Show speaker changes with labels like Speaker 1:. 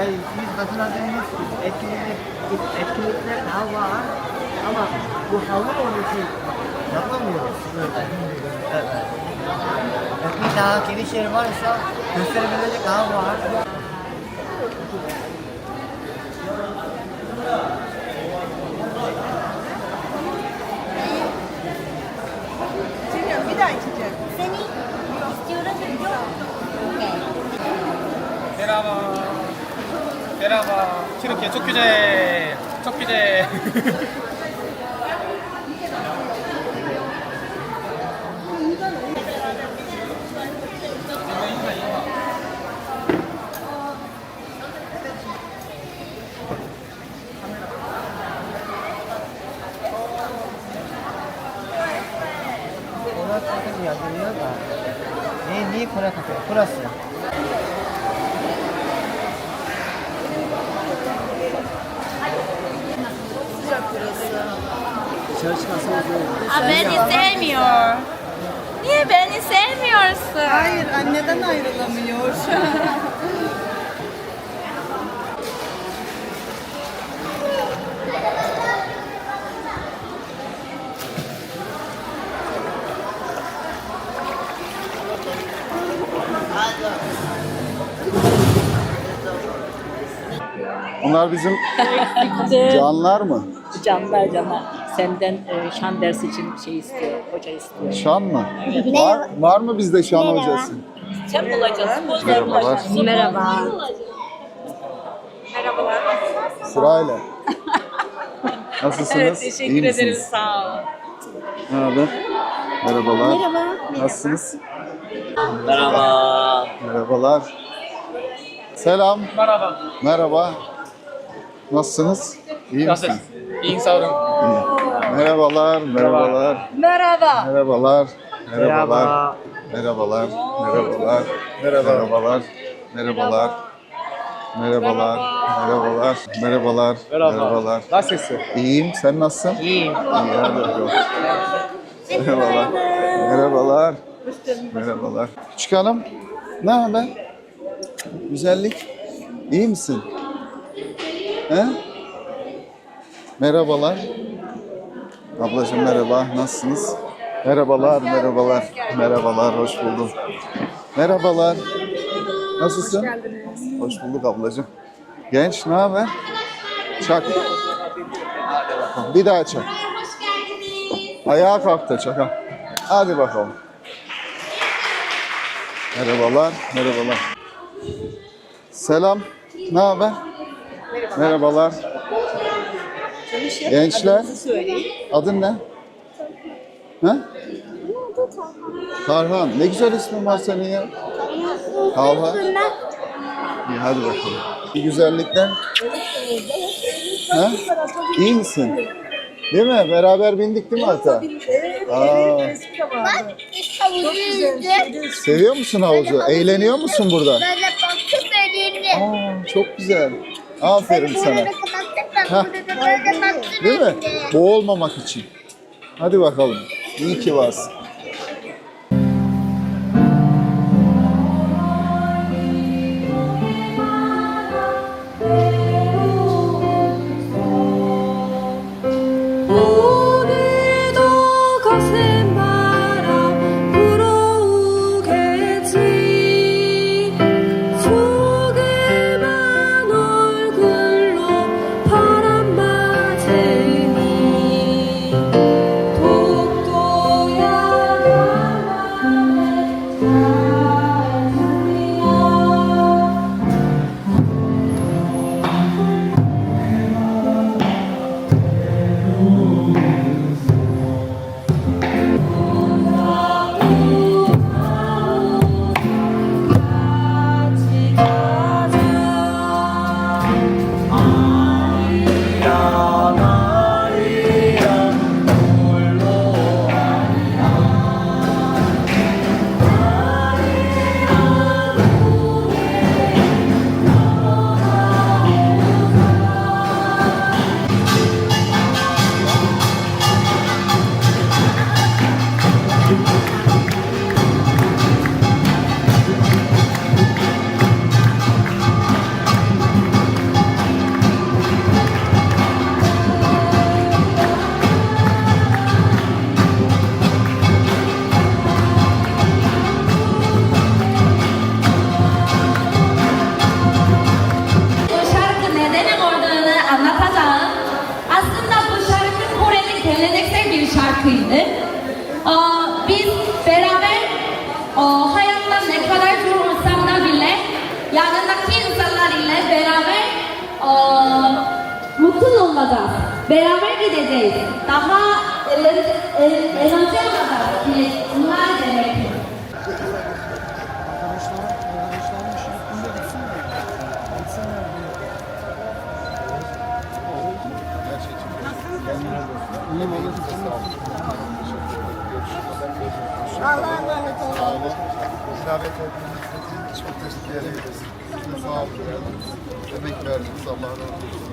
Speaker 1: Yani biz katıldığımız etkinlik, etkinlikler daha var ama bu hava için yapamıyoruz böyle. Evet. Belki daha geniş yer varsa gösterebilecek daha var.
Speaker 2: bir daha içeceğim.
Speaker 3: Seni istiyorum
Speaker 4: 베라가 튀르키예 첫 규제 첫 규제.
Speaker 1: 여기 여기 여기 네, 네, 코나 카페 플러스.
Speaker 5: Aa, beni sevmiyor. Niye beni sevmiyorsun?
Speaker 2: Hayır anneden ayrılamıyor şu an.
Speaker 6: Onlar bizim canlar mı?
Speaker 7: Canlar canlar. Senden e, şan dersi için şey istiyor, hoca istiyor.
Speaker 6: Şan mı? Var, var mı bizde şan hocası?
Speaker 7: Sen bulacaksın.
Speaker 6: Merhabalar.
Speaker 7: Merhaba.
Speaker 6: Sırayla. Nasılsınız?
Speaker 7: Evet, teşekkür
Speaker 6: İyi
Speaker 7: ederiz.
Speaker 6: misiniz?
Speaker 7: Sağ olun.
Speaker 6: Ne haber? Merhabalar. Merhaba. Nasılsınız?
Speaker 8: Merhaba.
Speaker 6: Merhabalar. Selam.
Speaker 4: Merhaba.
Speaker 6: Merhaba. Nasılsınız? İyi misiniz?
Speaker 4: İyi sağ olun.
Speaker 6: İyi. Merhabalar, merhabalar.
Speaker 7: Merhaba.
Speaker 6: Merhabalar, merhabalar. Merhabalar, merhabalar. Merhabalar, merhabalar. Merhabalar, merhabalar, merhabalar, merhabalar.
Speaker 4: Nasılsın?
Speaker 6: İyiyim, sen nasılsın?
Speaker 4: İyiyim.
Speaker 6: Merhabalar, merhabalar, merhabalar. Küçük hanım, ne haber? Güzellik, iyi misin? He? Merhabalar. Ablacığım merhaba. Nasılsınız? Merhabalar, merhabalar. Merhabalar, hoş buldum. Merhabalar. Nasılsın? Hoş geldiniz. Hoş bulduk ablacığım. Genç, ne haber? Çak. Bir daha çak. Ayağa kalk da çak. ha. Hadi bakalım. Merhabalar, merhabalar. Selam, ne haber? Merhabalar. Gençler, adın ne? Ha? Tarhan. Ne güzel ismin var senin ya. Talha. İyi hadi bakalım. Bir güzellikler. Ha? İyi misin? Değil mi? Beraber bindik değil mi hatta? Aa, seviyor musun havuzu? Eğleniyor musun burada?
Speaker 3: Böyle baktım elinde.
Speaker 6: Aa, çok güzel. Aferin sana. Değil mi? Boğulmamak için. Hadi bakalım. İyi ki varsın.
Speaker 9: Ooh. yanındaki insanlar ile beraber e, mutlu
Speaker 5: olacağız. Beraber gideceğiz. Daha eğlence el, olacağız. Bunlar demek.
Speaker 10: Annem olur. Allah'a
Speaker 6: emanet olun. Davet ettiğiniz için çok teşekkür ederiz. Sağ olun. Emek verdiniz. Allah razı olsun.